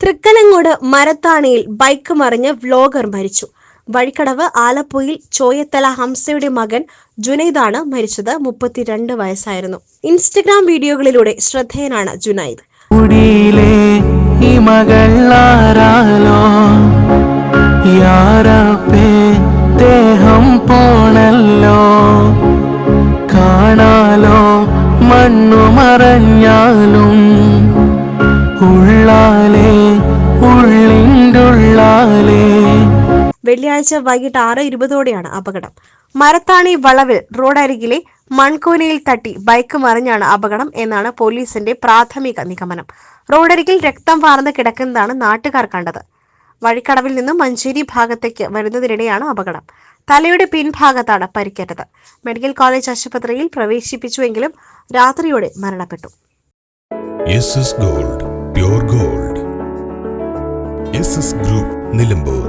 വഴിക്കടവ് മരത്താണിയിൽ ബൈക്ക് മറിഞ്ഞ് വ്ലോഗർ മരിച്ചു. വഴിക്കടവ് ആലപ്പുഴയിൽ ചോയത്തല ഹംസയുടെ മകൻ ജുനൈദാണ് മരിച്ചത്. മുപ്പത്തിരണ്ട് വയസ്സായിരുന്നു. ഇൻസ്റ്റഗ്രാം വീഡിയോകളിലൂടെ ശ്രദ്ധേയനാണ് ജുനൈദ്. പോണല്ലോ? കാണാലോ മണ്ണു മറഞ്ഞാലും? ഉള്ളാലേ വെള്ളിയാഴ്ച വൈകിട്ട് ആറ് ഇരുപതോടെയാണ് അപകടം. മരത്താണി വളവിൽ റോഡരികിലെ മൺകൂനയിൽ തട്ടി ബൈക്ക് മറിഞ്ഞാണ് അപകടം എന്നാണ് പോലീസിന്റെ പ്രാഥമിക നിഗമനം. റോഡരികിൽ രക്തം വാർന്ന് കിടക്കുന്നതാണ് നാട്ടുകാർ കണ്ടത്. വഴിക്കടവിൽ നിന്നും മഞ്ചേരി ഭാഗത്തേക്ക് വരുന്നതിനിടെയാണ് അപകടം. തലയുടെ പിൻഭാഗത്താണ് പരിക്കേറ്റത്. മെഡിക്കൽ കോളേജ് ആശുപത്രിയിൽ പ്രവേശിപ്പിച്ചുവെങ്കിലും രാത്രിയോടെ മരണപ്പെട്ടു. Gold gold. ഗ്രൂപ്പ് നിലമ്പൂർ.